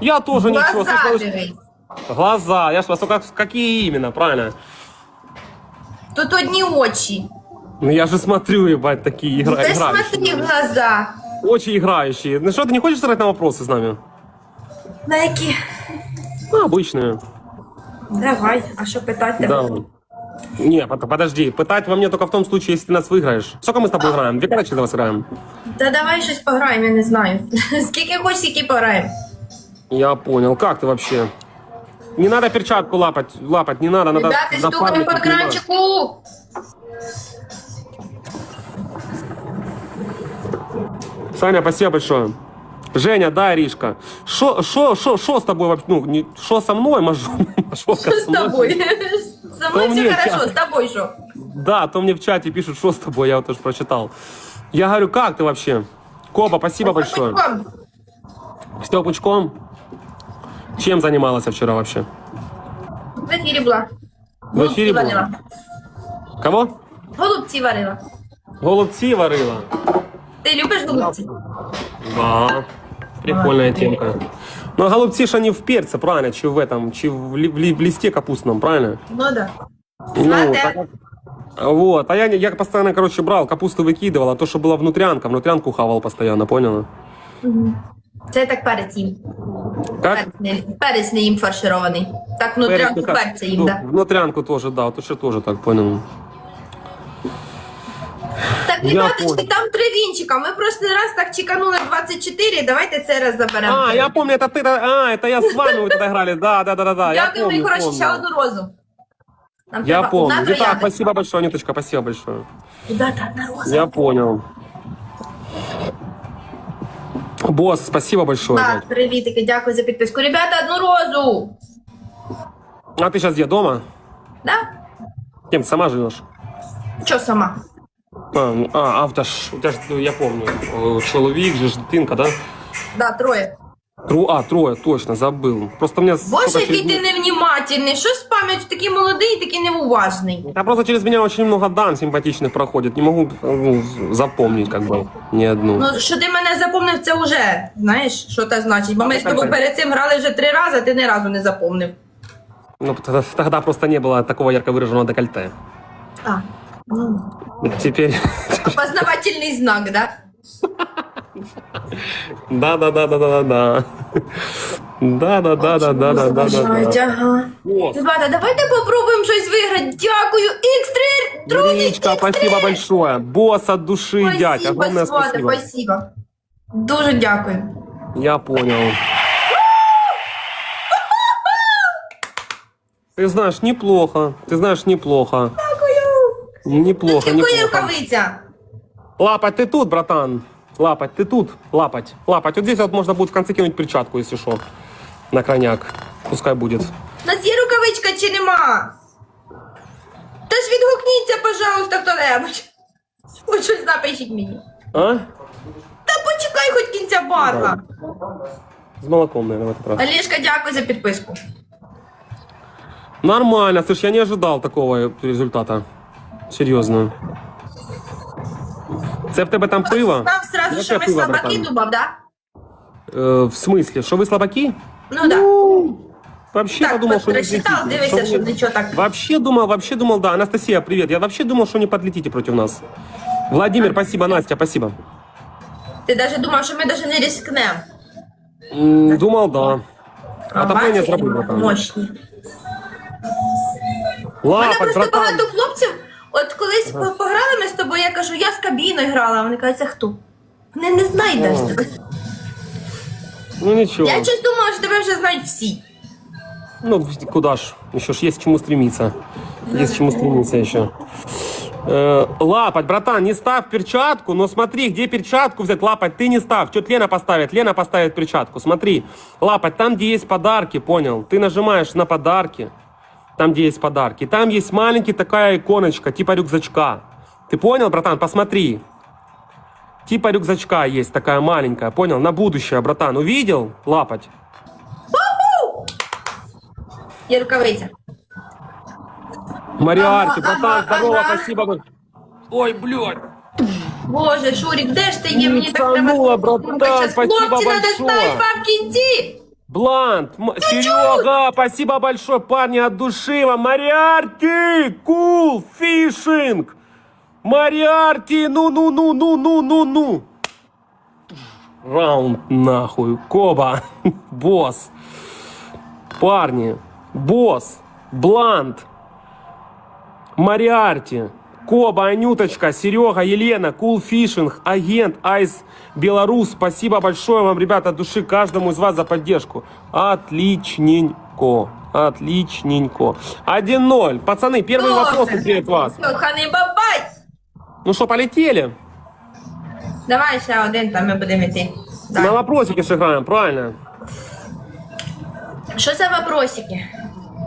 Я тоже ничего. Глаза слушай, дивись. Глаза. Я ж вас, как, какие именно, правильно? Тут одні очі. Ну я же смотрю, ебать, такие игра, Ти играющие. смотри в глаза. Очень играющие. Ну что, ты не хочешь сыграть на вопросы с нами? На які? Ну, обычные. Давай, а що питати? Да. Не, под- подожди. Пытать во мне только в том случае, если ты нас выиграешь. Сколько мы с тобой играем? Две карачи за вас играем? Та давай щось пограємо, я не знаю. Скільки хочеш, скільки пограємо. Я понял. Как ты вообще? Не надо перчатку лапать, лапать, не надо, надо Ребята, стукаємо запарить, по не надо. екранчику. Саня, спасибо большое. Женя, да, Иришка. Шо, шо, шо, шо с тобой вообще? Ну, не, шо со мной, мажу? Що з тобою? Со мною Та все ні, хорошо, ча- з тобою що? Да, а то мне в чате пишут, что с тобой, я вот тоже прочитал. Я говорю, как ты вообще? Коба, спасибо большое. Пучком. С пучком? Чем занималась вчера вообще? В ефірі була. В ефірі була? варила. Кого? Голубці варила. Голубці варила. Ти любиш голубці? Да. Прикольная темка. Ну, а голубцы ж они в перце, правильно? Чи в этом, чи в, ли- в ли- в листе капустном, правильно? Ну да. Ну, Знаете. так как- Вот, а я, не- я постоянно, короче, брал, капусту выкидывал, а то, что было внутрянка, внутрянку хавал постоянно, поняла? Це я так перець їм. Как? Перець не, перець не їм фарширований. Так внутрянку Перец, ну как? перця їм, Ну, да. Внутрянку тоже, да, то что тоже так, понял. Так, Я ребяточки, понял. там три вінчика. Ми просто раз так чеканули 24, давайте це раз заберемо. А, я помню, это ты, да, а, это я с вами вы тогда играли, да, да, да, да, да, я Дякую, мої помню, хороші, ще помню. одну розу. Нам Я треба помню. одна Итак, троянда. спасибо большое, Анюточка, спасибо большое. Ребята, одна роза. Я понял. Босс, спасибо большое. Так, блядь. привітики, дякую за підписку. Ребята, одну розу. А ты сейчас где, дома? Да? Кем ты сама живешь? Що сама? А, ну, а, а у тебя ж, у тебя ж, ну, я помню, э, чоловік же ж дитинка, да? Да, троє. Тру, а, трое, точно, забыл. Просто мне... Боже, сколько який через- ти невнімательний. Що з пам'яттю такий молодий, такий неуважний. Да просто через меня очень много дам симпатичных проходит. Не могу ну, запомнить, как бы, ни одну. Ну, що ти мене запомнив, це вже, знаєш, що це значить. Бо ми з тобою перед цим грали вже три рази, а ти ні разу не запомнив. Ну, тогда, тогда просто не было такого ярко выраженного декольте. А, ну, Теперь... опознавательний знак, да? Да, да, да, да, да, да, да. Да, да, да, да, да, да, да, Ребята, давайте попробуємо щось виграти. Дякую. X3, друзі, Мариночка, X3. спасибо большое. Босс от души, дядь. Спасибо, Огромное спасибо. спасибо. Дуже дякую. Я понял. Ты знаешь, неплохо. Ты знаешь, неплохо. Неплохо, Тільки неплохо. рукавиця. Лапать, ты тут, братан? Лапать, ты тут? Лапать, лапать. Вот здесь вот можно будет в конце кинуть перчатку, если что. На крайняк. Пускай будет. У нас є рукавичка чи нема? Та ж відгукніться, пожалуйста, хто-небудь. Хоч щось напишіть мені. А? Та почекай хоч кінця барга. С молоком, наверное, в этот раз. Олешка, дякую за підписку. Нормально, слышь, я не ожидал такого результата. Серьезно. Це в тебе там пиво? Нам сразу, Яке що ми пиво, слабаки братан? думав, да? Э, в смысле, что вы слабаки? Ну да. Вообще Так, подумал, что не прочитал, взлетите. дивися, Что щоб вы- нічого так. Вообще думал, вообще думал, да. Анастасия, привет. Я вообще думал, что не подлетите против нас. Владимир, спасибо. Настя, спасибо. Ти навіть думав, що ми навіть не ризикнемо. М, Думал, да. Отопление бачиш, зробив, братан. Мощні. У мене Лапать, просто братан. багато хлопців. От колись по- пограли ми з тобою, я кажу, я з кабіною грала. Вони кажуть, це хто? Вони не знають навіть тебе. Ну ничего. Я щось думала, що тебе вже знають всі. Ну, куда ж? Еще ж есть к чему стремиться. Есть к чему стремиться еще. Э, лапать, братан, не ставь перчатку, но смотри, где перчатку взять, лапать, ты не ставь. Что Лена поставит? Лена поставит перчатку. Смотри, лапать, там, где есть подарки, понял? Ты нажимаешь на подарки, там, где есть подарки. Там есть маленькая такая иконочка, типа рюкзачка. Ты понял, братан? Посмотри. Типа рюкзачка есть такая маленькая, понял? На будущее, братан. Увидел? Лапать. Є рукавиця. Мариарти, Ага, братан, ага, здорово, ага. спасибо. Ой, блядь. Боже, Шурік, де ж ти є? Мені так Ніцанула, треба. братан, Щас спасибо Хлопці, треба большое. ставити вам в кінці. Блант, М- Серега, спасибо большое, парни, от души вам. Мариарти, кул, фишинг. Мариарти, ну-ну-ну-ну-ну-ну-ну. Раунд нахуй. Коба, босс. Парни, босс, Блант, Мариарти, Коба, Анюточка, Серега, Елена, Кул Фишинг, Агент, Айс, Беларус. Спасибо большое вам, ребята, от души каждому из вас за поддержку. Отличненько. Отличненько. 1-0. Пацаны, первый Добре. вопрос от вас. Ну что, полетели? Давай ще один, там ми будемо йти. На вопросики сыграем, правильно? Що за вопросики?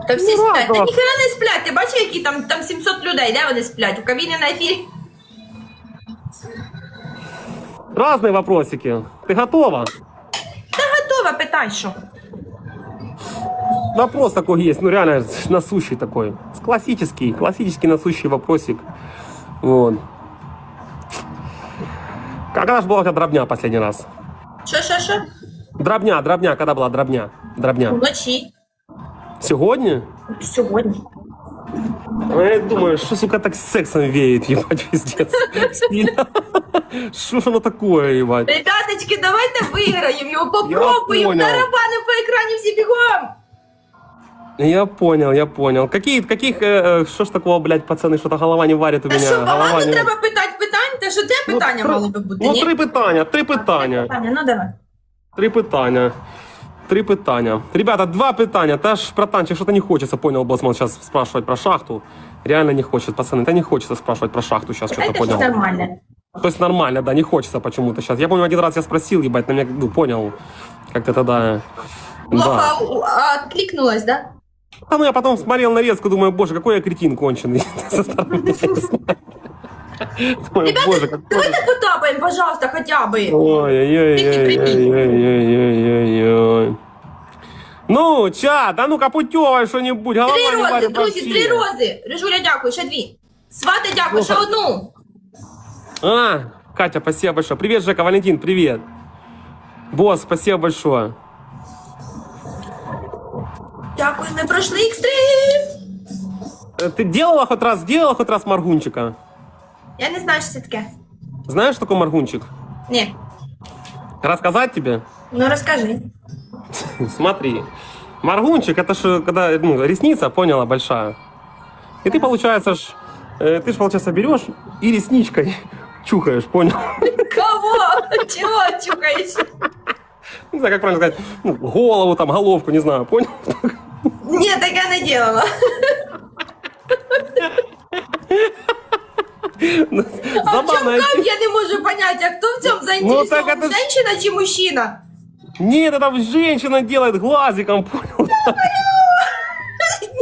То всі Ну, сплять. Та ладно. ніхера не сплять. Ти бачив, які там, там 700 людей, де вони сплять? У кабіні на ефірі. Разные вопросики. Ты готова? Та готова, питай, що. Вопрос такой есть, ну реально насущий такой. Классический, классический насущий вопросик. Вот. Когда же была у тебя дробня последний раз? Що, що, що? Дробня, дробня, когда была дробня? Дробня. Вночі. Сегодня? Сьогодні. Ну, Я думаю, что, сука, так сексом веет, ебать, пиздец. Сильно. Что ж оно такое, ебать? Ребяточки, давайте виграємо його, попробуємо. понял. Тарабани по екрані всі бігом. Я понял, я понял. Какие, каких, э, э, что ж такого, блядь, пацаны, что-то голова не варит у Та меня. що, голова багато не... треба питати питань? Та що те Ну, питання три- мали би бути, Ну, ні? три питання, три питання. Питання, ну давай. Три питання. Три питання. Ребята, два питання. Та ж, братанчик, что-то не хочется, понял, Босман, сейчас спрашивать про шахту. Реально не хочет, пацаны. Да не хочется спрашивать про шахту сейчас, что-то понял. нормальне. То есть нормально, да, не хочется почему-то сейчас. Я помню, один раз я спросил, ебать, на меня, ну, понял, как-то тогда... Да. Плохо у- а, откликнулась, да? А ну я потом смотрел нарезку, думаю, боже, какой я кретин конченый. Со стороны, я не знаю. Думаю, боже, какой... Давайте потапаємо, пожалуйста, хоча би. Ой-ой-ой-ой-ой-ой-ой-ой. Ну, чат, а ну-ка путевай что-нибудь, голова Три не рози, варит друзі, вообще. три рози. Рижуля, дякую, ще дві. Свати, дякую, ще одну. А, Катя, спасибо большое. Привет, Жека, Валентин, привет. Босс, спасибо большое. Дякую, ми пройшли X3. Э, Ты делала хоть раз, делала хоть раз маргунчика? Я не знаю, що це таке. Знаешь, что такое маргунчик? Ні. Рассказать тебе? Ну розкажи. Смотри. Маргунчик, это же когда ну, ресница, поняла, большая. И ты, получается, ж, э, ты же, получается, берешь и ресничкой чухаешь, понял? Кого? Чого чукаєш? Не знаю, как правильно сказать. Ну, голову, там, головку, не знаю, понял? Ні, так я не делала. А в чому Забавно. кайф, я не можу понять, а хто в цьому Ну, так заінтересований? это ж- Женщина чи мужчина? Нет, это женщина делает глазиком, понял?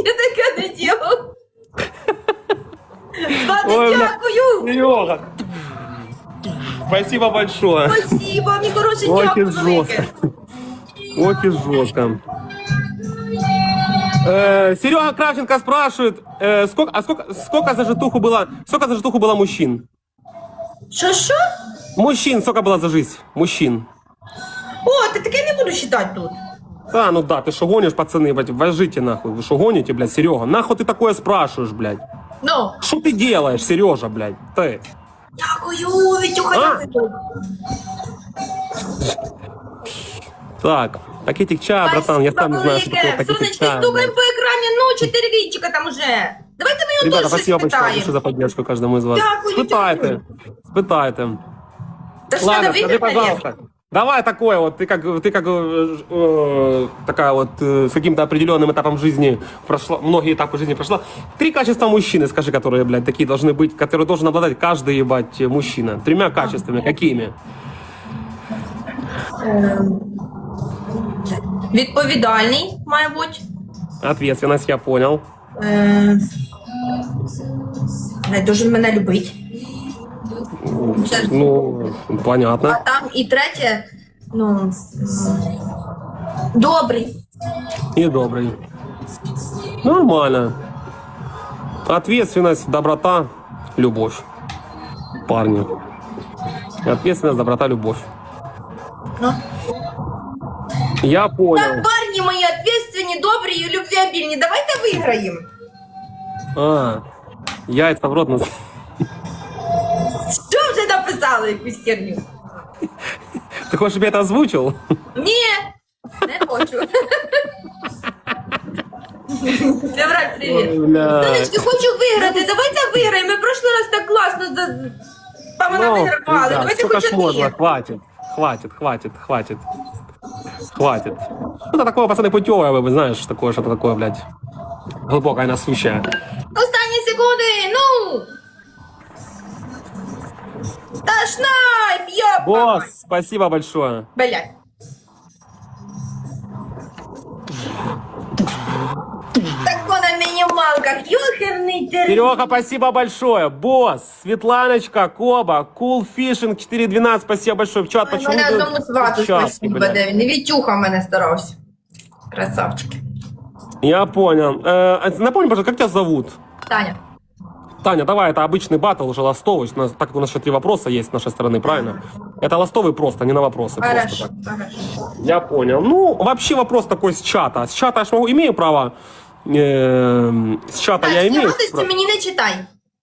Я таке не делала. Ладно, Ой, бля. дякую. Серега. Спасибо большое. Спасибо, мій хороший, Ой, дякую как велике. жестко. Э, Серега Кравченко спрашивает, э, сколько, а сколько, сколько за житуху было, сколько за житуху было мужчин? Що, що? Мужчин, сколько было за жизнь? Мужчин. О, ти таке не буду считати тут. А, ну да, ты что гонишь, пацаны, блядь, вожите нахуй. Вы что гоните, блядь, Серега? Нахуй ты такое спрашиваешь, блядь? Ну, Что ты делаешь, Сережа, блядь? Ты? дякую, Вітюха, А? дякую. Так, пакетик чая, братан, я сам не знаю, что такое пакетик Сонечки, чая. стукаємо по екрані, ну, чотири вінчика там уже. Давайте ми його Ребята, теж щось спасибо большое, спитаємо. большое за поддержку каждому из вас. Дякую, Спытайте, дякую. спытайте. Та ж Ладно, надо скажи, виграти, пожалуйста. Давай такое вот, ты как, ты как э, э, такая вот э, с каким-то определенным этапом жизни прошла, многие этапы жизни прошла. Три качества мужчины, скажи, которые, блядь, такие должны быть, которые должен обладать каждый, ебать, мужчина. Тремя качествами, какими? Відповідальний, має бути. Ответственность, я понял. Е, Не дуже мене любить. Це- Ну, понятно. А там і третє, ну. м, Добрий. И добрый. Нормально. Ответственность, доброта, любовь. Парни. Ответственность, доброта, любовь. Ну. Я понял. Так, парні мої ответственні, добрі і любвеобільні. Давайте виграємо. А, яйца в рот. нас- Що вже написали якусь херню? Ты хочешь, чтобы я это озвучил? Ні, не хочу. Девраль, привіт. Бля. Сонечки, хочу виграти. Давайте виграємо. Ми прошлий раз так класно за... Мама нам Ну, вигравали. ребят, Давайте сколько хоч ж можно? одні. Хватит, хватит, хватит, хватит. Хватит. Это такое, пацаны, путевое, вы знаешь, такое, что-то такое, блядь. Глубокое, насущее. Останні секунди, ну! Та шнайп, йопа! Босс, спасибо большое. Блядь. Так на мінімалках, йохерний терен. Серега, спасибо большое. Босс, Светланочка, Коба, Cool Fishing 412, спасибо большое. В чат, почему Мене ты- одному свату в чат, спасибо, блядь. де він. І Вітюха мене старався. Красавчики. Я понял. Э, напомни, пожалуйста, как тебя зовут? Таня. Таня, давай, это обычный батл, уже ластовый. У нас- Так как у нас еще три вопроса есть с нашей стороны, правильно? Это ластовый просто, не на вопросы. Просто Хорошо, так. хорошо. Я понял. Ну, вообще вопрос такой с чата. С чата я ж могу, имею право. э, с чата Так, я ті имею. гадості право- мені не читай.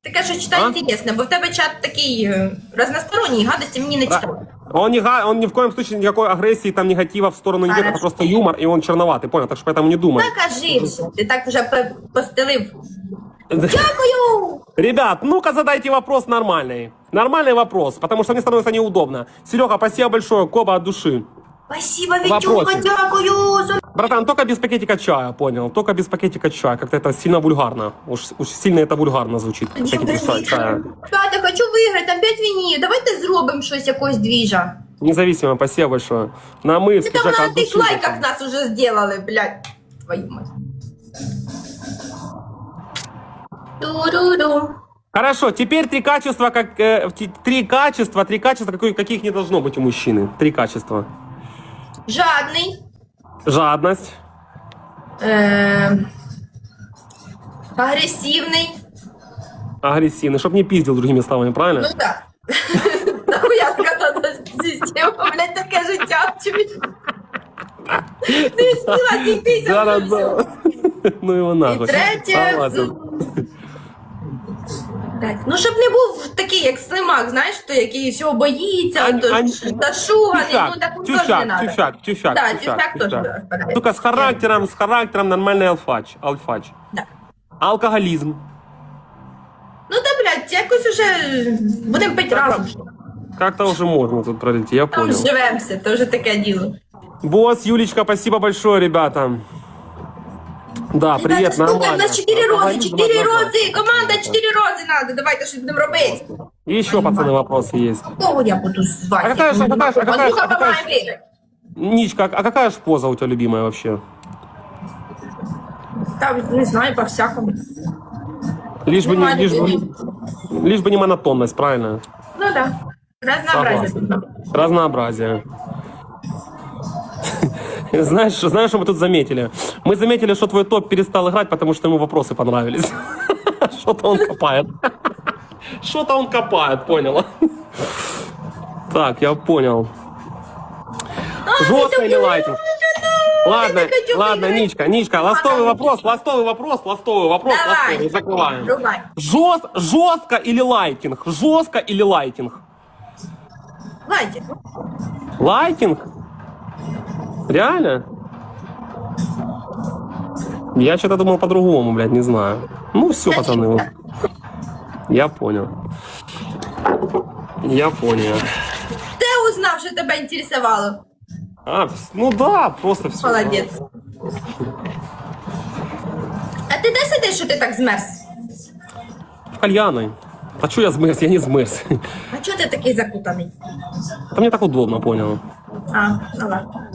Ти кажеш, читай А? інтересно, бо в тебе чат такий е, разносторонній, гадості мені не читай. Он, не, га- он ни в коем случае никакой агрессии, там негатива в сторону не идет, это Хорошо. просто юмор, и он черноватый, понял? Так что поэтому не думай. Та кажи вже, ти так вже по- постелив. Дякую! Ребят, ну-ка задайте вопрос нормальный. Нормальный вопрос, потому что мне становится неудобно. Серега, спасибо большое, Коба от души. Спасибо, Вітюха, Вопросы. дякую! Братан, только без пакетика чая, понял? Только без пакетика чая. Как-то это сильно вульгарно. Уж, уж сильно это вульгарно звучит. Пакетик чая. чая. Ребята, хочу виграти, там 5 вінів. Давайте зробимо щось якогось двіжа. Независимо, спасибо большое. На мы, Це там Жека, на от тих души. лайках нас уже сделали, блядь. Твою мать. Ду-ду-ду. Хорошо, теперь три качества, как э, т- три качества, три качества, какой- каких не должно быть у мужчины. Три качества. Жадний. Жадность, Е- агресивний. агрессивный, чтобы не пиздил другими словами, правильно? Ну так. Нахуя скатана система, блядь, таке життя. чуєш? Не сила ці пісня. Да, да, да. Ну его нахуй. І третє. Согласен. Так, Ну, щоб не був такий, як слимак, знаєш, той, який всього боїться, Ань- то Ань- ж- та шуганий, ну Тюфяк, так теж не тюфяк, надо. тюфяк, тюфяк, Да, тюфяк, тюфяк теж тюфяк. впадає. Только с характером, с характером нормальный алфач. Алфач. Да. Алкоголизм. Ну та, блядь, якось уже будемо пити разом. Как-то уже можно тут пройти, я Там понял. живемося, то вже таке діло. Босс, Юлечка, спасибо большое, ребята. Да, привет, Ребята, слухай, у нормально. нас 4 рози, Алкоголизм 4 однозначно. рози, команда 4 рози надо, давайте щось будемо робити. И еще, пацаны, вопросы есть. Кого я буду звати? А какая ж- а какая ж- а какая ж- Андрюха а какая ж- помагає виграти. Ничка, а какая же поза у тебя любимая вообще? Та не знаю, по-всякому. Лишь бы, не, Нормально, лишь, бы, лишь бы не монотонность, правильно? Ну да. Разнообразие. Согласен. Разнообразие. Знаешь, что- знаешь, что мы тут заметили? Мы заметили, что твой топ перестал играть, потому что ему вопросы понравились. Что-то он копает. Что-то он копает, поняла? Так, я понял. Жестко или лайтинг? Ладно, ладно. Ничка, Ничка, ластовый вопрос, ластовый вопрос, ластовый вопрос, Давай. ластовый, закрываем. Давай. Жест, жестко или лайтинг? Жестко или лайтинг? Лайте. Лайтинг? Реально? Я что-то думал по-другому, блядь, не знаю. Ну все, пацаны. Я понял. Я понял. Ти узнав, що тебе інтересувало. А, вс- ну да, просто все. Молодець. А ти де сидиш, що ти так змерз? В кальяной. А что я змерз? Я не змерз. А чого ти такий закутаний? Это мне так удобно, понял. А, ну ладно.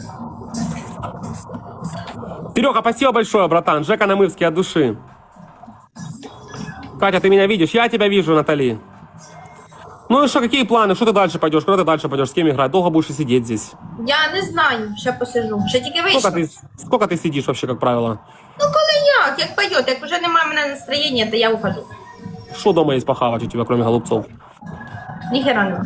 Серега, спасибо большое, братан. Жека Намырский от души. Катя, ты меня видишь? Я тебя вижу, Натали. Ну и что, какие планы? Что ты дальше пойдешь? Куда ты дальше пойдешь? С кем играть? Долго будешь сидеть здесь? Я не знаю, ще посижу. Ще тільки вийшла. Сколько ты, сколько ты сидишь вообще, как правило? Ну коли як, як пойдет, як вже немає в мене настроєння, то я ухожу. Что дома есть похавать у тебя, кроме голубцов? Ніхера нема.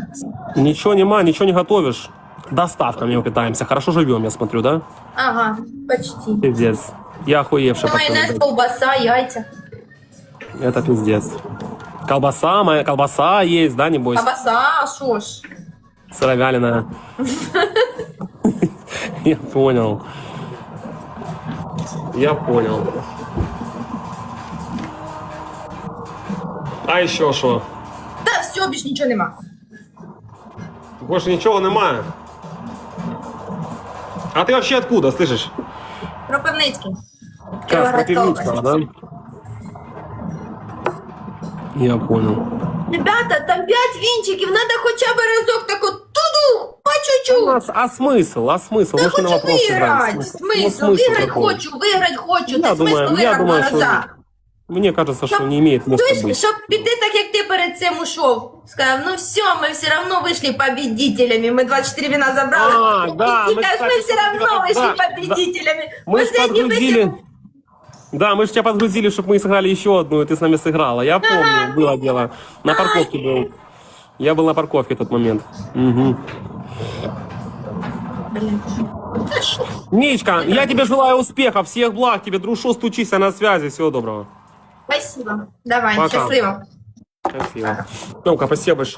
Ничего нема, ничего не готовишь. Доставками мы питаемся. Хорошо живем, я смотрю, да? Ага, почти. Пиздец. Я охуевший Майонез, пацан. ковбаса, яйця. Это пиздец. Колбаса, моя колбаса есть, да, небось? Ковбаса, а що ж? Сыровяленая. Я понял. Я понял. А еще что? Та все, більш нічого нема. Больше ничего немає. А ты вообще откуда, слышишь? Кропивницький. Сейчас, Кіровоградська Кропивницкого, область. да? Я понял. Ребята, там п'ять вінчиків, надо хоча б разок так от туду, по чуть-чуть. А, с- а смысл? А смысл? Я Мы же на хочу вопрос виграти. играем. Смисл, Ну, виграти какой? хочу, виграти хочу. Я Та думаю, смисл я виграти думаю, два що- рази. Мне кажется, что Щоб- не имеет места Чуєш, быть. щоб піти так, як ти перед цим ушов. Сказав, ну все, ми все равно вийшли победителями. Ми 24 вина забрали. А, да, І ми, ти кажеш, ми кстати, все равно да, вийшли да. победителями. Мы ж Последній подгрузили. вихід- Да, мы же тебя подгрузили, чтобы мы сыграли еще одну, и ты с нами сыграла. Я помню, было дело. На парковке был. Я был на парковке в тот момент. Угу. Блін. Та що? Ничка, я тебе желаю успеха, всех благ тебе, дружу, стучись, я на связи. Всего доброго. Спасибо. Давай, Пока. щасливо. Спасибо. Ну-ка, спасибо большое.